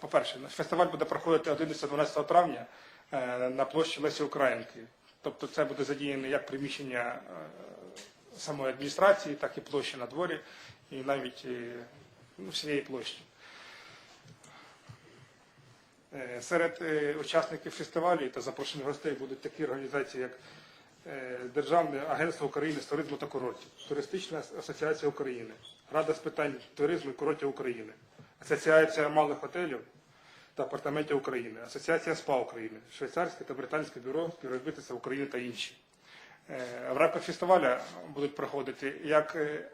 По-перше, фестиваль буде проходити 11-12 травня е, на площі Лесі Українки. Тобто це буде задіяне як приміщення е, самої адміністрації, так і площі на дворі, і навіть е, ну, всієї площі. Серед учасників фестивалю та запрошених гостей будуть такі організації, як Державне агентство України з туризму та курортів, Туристична асоціація України, Рада з питань туризму і курортів України, Асоціація малих готелів та апартаментів України, Асоціація СПА України, Швейцарське та Британське бюро співробітництва України та інші. Е, В рамках фестиваля будуть проходити як е,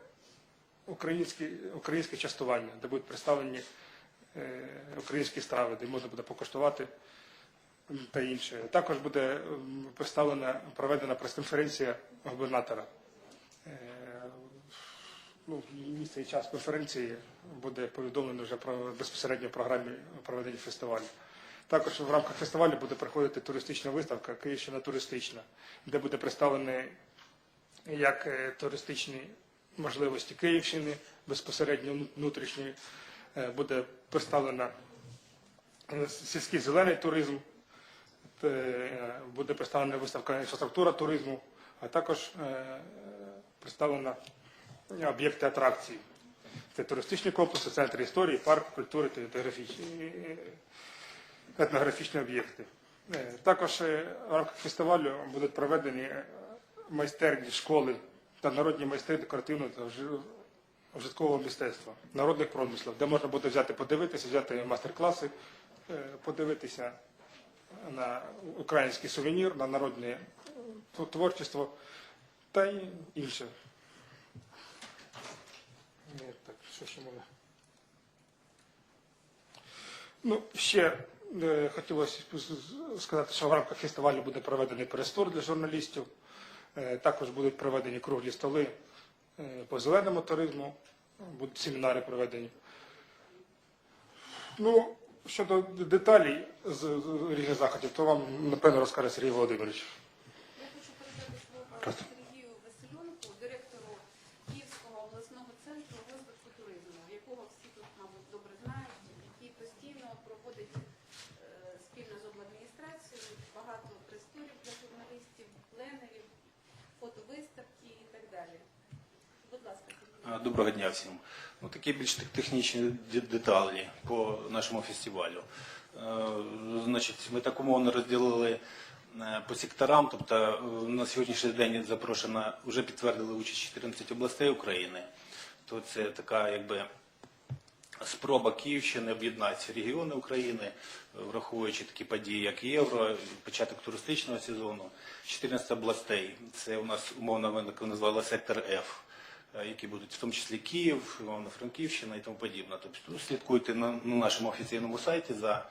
українські, українське частування, де будуть представлені е, українські страви, де можна буде покуштувати та інше. Також буде представлена, проведена прес-конференція губернатора. Ну, місце і час конференції буде повідомлено вже про безпосередньо в програмі проведення фестивалю. Також в рамках фестивалю буде проходити туристична виставка Київщина туристична, де буде представлені як е, туристичні можливості Київщини, безпосередньо внутрішньої, Е, буде представлена е, сільський зелений туризм, буде представлена виставка інфраструктура туризму, а також представлена об'єкти атракцій. Це туристичні комплекси, центр історії, парк, культури та етнографічні, етнографічні об'єкти. Е, Також е, в рамках фестивалю будуть проведені е, майстерні школи та народні майстри декоративного та вжиткового мистецтва, народних промислів, де можна буде взяти, подивитися, взяти майстер-класи, е, подивитися на український сувенір, на народне е, творчество та інше. Е, Так, що ще можна? Ну, ще е, хотілося сказати, що в рамках фестивалю буде проведений прес-тур для журналістів. Е, також будуть проведені круглі столи е, по зеленому туризму, будуть семінари проведені. Ну, щодо деталей з, з різних заходів, то вам, напевно, розкаже Сергій Володимирович. Я хочу передати слово Доброго дня всім. Ну, такі більш технічні деталі по нашому фестивалю. Е, Значить, ми так умовно розділили е, по секторам, тобто е, на сьогоднішній день запрошено, вже підтвердили участь 14 областей України. То це така якби спроба Київщини об'єднати регіони України, враховуючи такі події, як Євро, початок туристичного сезону. 14 областей. Це у нас умовно ми назвали сектор е, які будуть в тому числі Київ, Івано-Франківщина і тому подібне. Тобто слідкуйте на, на нашому офіційному сайті за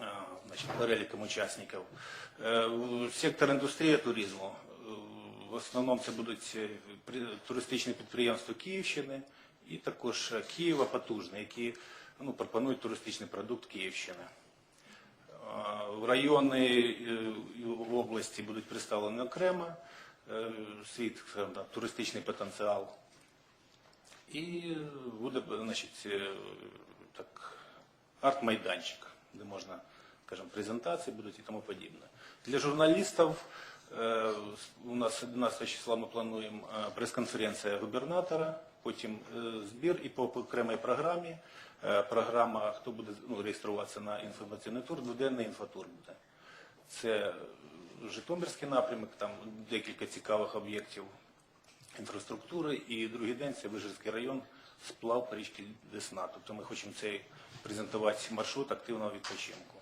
е, значить, переліком учасників. Е, Сектор індустрії туризму. е, В основному це будуть е, туристичні підприємства Київщини і також е, Києва потужні, які ну, пропонують туристичний продукт Київщини. Райони е, і області будуть представлені окремо, е, свій скажімо так, туристичний потенціал. І буде значить, е, так, арт-майданчик, де можна, скажімо, презентації будуть і тому подібне. Для журналістів е, у нас 11 числа ми плануємо е, прес-конференція губернатора, потім е, збір і по окремій програмі. Е, Програма, хто буде ну, реєструватися на інформаційний тур, дводенний інфотур буде. Це Житомирський напрямок, там декілька цікавих об'єктів інфраструктури, і другий день це Вижирський район, сплав по річці Десна. Тобто ми хочемо цей презентувати маршрут активного відпочинку.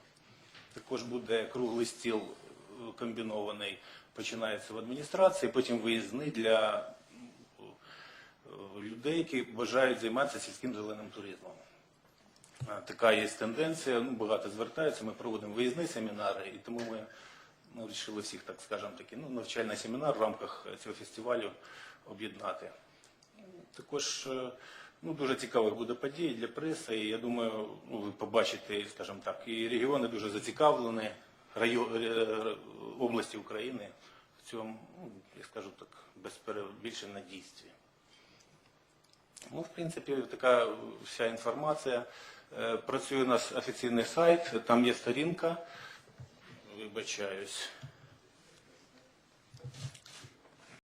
Також буде круглий стіл е, комбінований, починається в адміністрації, потім виїзний для е, людей, які бажають займатися сільським зеленим туризмом. Е, Така є тенденція, ну, багато звертаються, ми проводимо виїзні семінари, і тому ми вирішили всіх, так скажемо, такий ну, навчальний семінар в рамках цього фестивалю об'єднати. Також е, ну, дуже цікавих буде подій для преси, і я думаю, ну, ви побачите, скажімо так, і регіони дуже зацікавлені, райо- е, області України в цьому, ну, я скажу так, без перебільшення дійстві. Ну, в принципі, така вся інформація. Е, Працює у нас офіційний сайт, там є сторінка вибачаюсь.